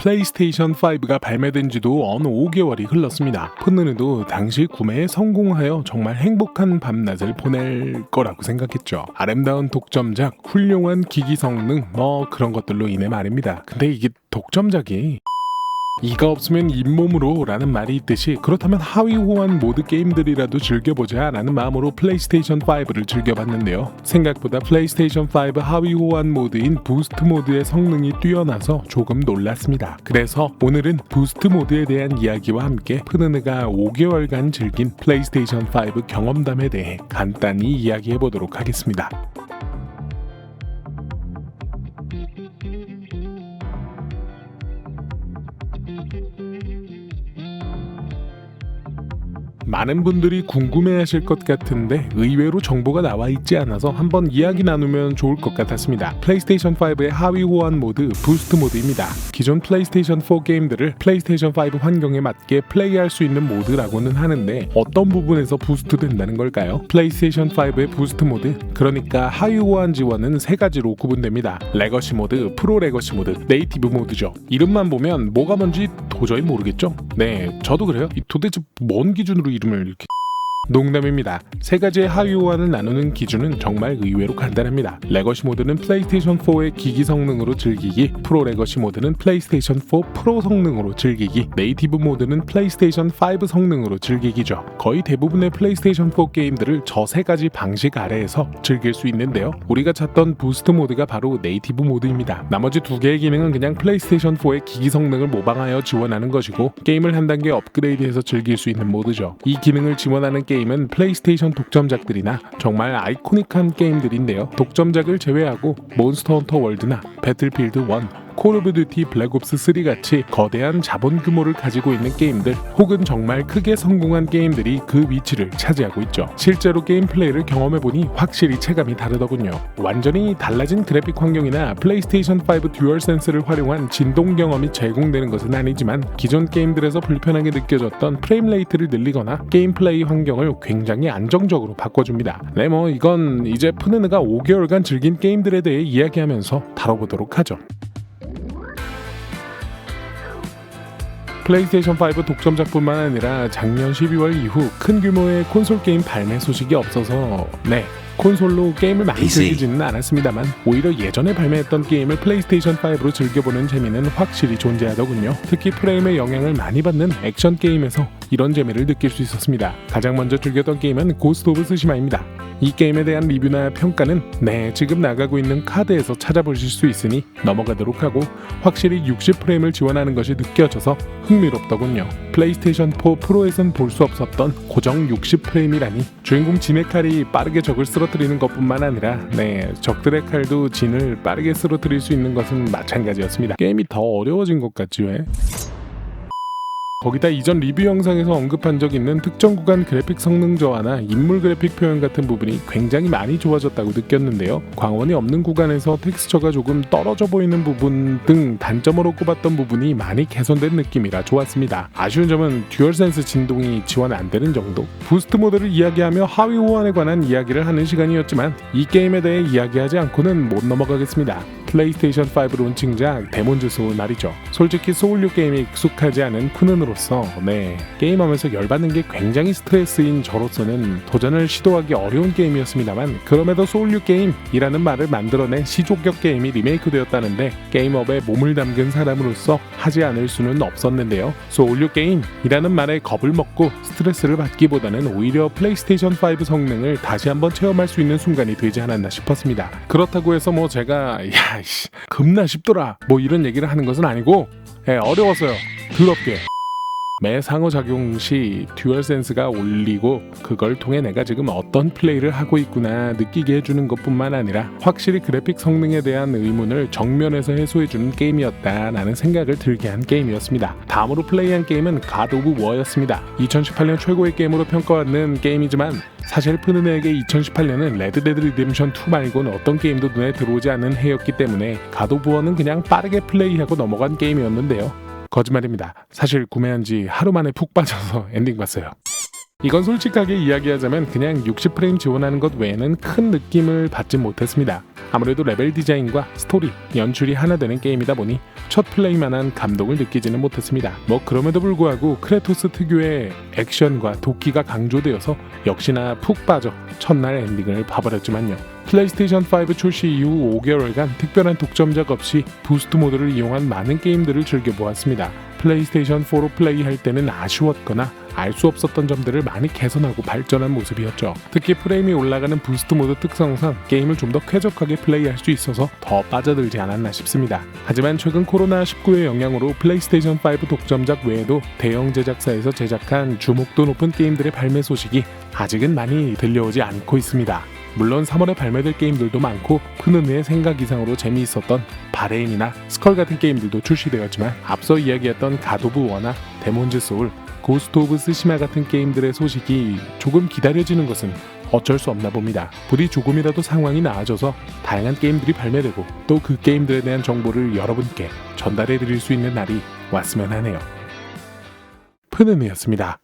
플레이스테이션 5가 발매된 지도 어느 5개월이 흘렀습니다. 푸느느도 당시 구매에 성공하여 정말 행복한 밤낮을 보낼 거라고 생각했죠. 아름다운 독점작, 훌륭한 기기 성능, 뭐 그런 것들로 인해 말입니다. 근데 이게 독점작이 이가 없으면 잇몸으로 라는 말이 있듯이 그렇다면 하위 호환 모드 게임들이라도 즐겨보자 라는 마음으로 플레이스테이션 5를 즐겨봤는데요. 생각보다 플레이스테이션 5 하위 호환 모드인 부스트 모드의 성능이 뛰어나서 조금 놀랐습니다. 그래서 오늘은 부스트 모드에 대한 이야기와 함께 푸느느가 5개월간 즐긴 플레이스테이션 5 경험담에 대해 간단히 이야기해 보도록 하겠습니다. 많은 분들이 궁금해하실 것 같은데 의외로 정보가 나와 있지 않아서 한번 이야기 나누면 좋을 것 같았습니다. 플레이스테이션 5의 하위 호환 모드 부스트 모드입니다. 기존 플레이스테이션 4 게임들을 플레이스테이션 5 환경에 맞게 플레이할 수 있는 모드라고는 하는데 어떤 부분에서 부스트 된다는 걸까요? 플레이스테이션 5의 부스트 모드 그러니까 하위 호환 지원은 세 가지로 구분됩니다. 레거시 모드, 프로 레거시 모드, 네이티브 모드죠. 이름만 보면 뭐가 뭔지 도저히 모르겠죠? 네, 저도 그래요. 이 도대체 뭔 기준으로 이름을 이렇게 농담입니다. 세 가지의 하위 호환을 나누는 기준은 정말 의외로 간단합니다. 레거시 모드는 플레이스테이션 4의 기기 성능으로 즐기기, 프로 레거시 모드는 플레이스테이션 4 프로 성능으로 즐기기, 네이티브 모드는 플레이스테이션 5 성능으로 즐기기죠. 거의 대부분의 플레이스테이션 4 게임들을 저 세 가지 방식 아래에서 즐길 수 있는데요. 우리가 찾던 부스트 모드가 바로 네이티브 모드입니다. 나머지 두 개의 기능은 그냥 플레이스테이션 4의 기기 성능을 모방하여 지원하는 것이고 게임을 한 단계 업그레이드해서 즐길 수 있는 모드죠. 이 기능을 지원하는 게임은 플레이스테이션 독점작들이나 정말 아이코닉한 게임들인데요. 독점작을 제외하고 몬스터 헌터 월드나 배틀필드 1, 콜 오브 듀티 블랙옵스 3 같이 거대한 자본 규모를 가지고 있는 게임들 혹은 정말 크게 성공한 게임들이 그 위치를 차지하고 있죠. 실제로 게임 플레이를 경험해보니 확실히 체감이 다르더군요. 완전히 달라진 그래픽 환경이나 플레이스테이션 5 듀얼 센스를 활용한 진동 경험이 제공되는 것은 아니지만 기존 게임들에서 불편하게 느껴졌던 프레임 레이트를 늘리거나 게임 플레이 환경을 굉장히 안정적으로 바꿔줍니다. 네, 뭐 이건 이제 푸느느가 5개월간 즐긴 게임들에 대해 이야기하면서 다뤄보도록 하죠. 플레이스테이션 5 독점작뿐만 아니라 작년 12월 이후 큰 규모의 콘솔 게임 발매 소식이 없어서 네 콘솔로 게임을 많이. 즐기지는 않았습니다만 오히려 예전에 발매했던 게임을 플레이스테이션 5로 즐겨보는 재미는 확실히 존재하더군요. 특히 프레임의 영향을 많이 받는 액션 게임에서 이런 재미를 느낄 수 있었습니다. 가장 먼저 즐겼던 게임은 고스트 오브 스시마입니다. 이 게임에 대한 리뷰나 평가는 네 지금 나가고 있는 카드에서 찾아보실 수 있으니 넘어가도록 하고 확실히 60프레임을 지원하는 것이 느껴져서 흥미롭더군요. 플레이스테이션 4 프로에선 볼 수 없었던 고정 60프레임이라니 주인공 진의 칼이 빠르게 적을 쓰러뜨리는 것뿐만 아니라 네 적들의 칼도 진을 빠르게 쓰러뜨릴 수 있는 것은 마찬가지였습니다. 게임이 더 어려워진 것 같지 왜? 거기다 이전 리뷰 영상에서 언급한 적 있는 특정 구간 그래픽 성능 저하나 인물 그래픽 표현 같은 부분이 굉장히 많이 좋아졌다고 느꼈는데요. 광원이 없는 구간에서 텍스처가 조금 떨어져 보이는 부분 등 단점으로 꼽았던 부분이 많이 개선된 느낌이라 좋았습니다. 아쉬운 점은 듀얼센스 진동이 지원 안 되는 정도. 부스트 모드를 이야기하며 하위 호환에 관한 이야기를 하는 시간이었지만 이 게임에 대해 이야기하지 않고는 못 넘어가겠습니다. 플레이스테이션 5 론칭작 데몬즈 소울 말이죠. 솔직히 소울류 게임에 익숙하지 않은 푸는으로서 네 게임하면서 열받는 게 굉장히 스트레스인 저로서는 도전을 시도하기 어려운 게임이었습니다만 그럼에도 소울류 게임이라는 말을 만들어낸 시조격 게임이 리메이크되었다는데 게임업에 몸을 담근 사람으로서 하지 않을 수는 없었는데요. 소울류 게임이라는 말에 겁을 먹고 스트레스를 받기보다는 오히려 플레이스테이션 5 성능을 다시 한번 체험할 수 있는 순간이 되지 않았나 싶었습니다. 그렇다고 해서 뭐 제가 야 이씨 겁나 쉽더라 뭐 이런 얘기를 하는 것은 아니고 예, 어려웠어요. 더럽게. 매 상호작용 시 듀얼센스가 올리고 그걸 통해 내가 지금 어떤 플레이를 하고 있구나 느끼게 해주는 것뿐만 아니라 확실히 그래픽 성능에 대한 의문을 정면에서 해소해주는 게임이었다라는 생각을 들게 한 게임이었습니다. 다음으로 플레이한 게임은 갓 오브 워였습니다. 2018년 최고의 게임으로 평가받는 게임이지만 사실 푸느네에게 2018년은 레드데드 리뎀션 2 말고는 어떤 게임도 눈에 들어오지 않는 해였기 때문에 워는 그냥 빠르게 플레이하고 넘어간 게임이었는데요. 거짓말입니다. 사실 구매한 지 하루 만에 푹 빠져서 엔딩 봤어요. 이건 솔직하게 이야기하자면 그냥 60프레임 지원하는 것 외에는 큰 느낌을 받지 못했습니다. 아무래도 레벨 디자인과 스토리, 연출이 하나 되는 게임이다 보니 첫 플레이만한 감동을 느끼지는 못했습니다. 뭐 그럼에도 불구하고 크레토스 특유의 액션과 도끼가 강조되어서 역시나 푹 빠져 첫날 엔딩을 봐버렸지만요. 플레이스테이션 5 출시 이후 5개월간 특별한 독점작 없이 부스트 모드를 이용한 많은 게임들을 즐겨보았습니다. 플레이스테이션 4로 플레이할 때는 아쉬웠거나 알 수 없었던 점들을 많이 개선하고 발전한 모습이었죠. 특히 프레임이 올라가는 부스트 모드 특성상 게임을 좀 더 쾌적하게 플레이할 수 있어서 더 빠져들지 않았나 싶습니다. 하지만 최근 코로나19의 영향으로 플레이스테이션 5 독점작 외에도 대형 제작사에서 제작한 주목도 높은 게임들의 발매 소식이 아직은 많이 들려오지 않고 있습니다. 물론 3월에 발매될 게임들도 많고 큰 의미의 생각 이상으로 재미있었던 바레인이나 스컬 같은 게임들도 출시되었지만 앞서 이야기했던 가도브 워나 데몬즈 소울, 고스트 오브 스시마 같은 게임들의 소식이 조금 기다려지는 것은 어쩔 수 없나 봅니다. 부디 조금이라도 상황이 나아져서 다양한 게임들이 발매되고 또 그 게임들에 대한 정보를 여러분께 전달해 드릴 수 있는 날이 왔으면 하네요. 푸는이었습니다.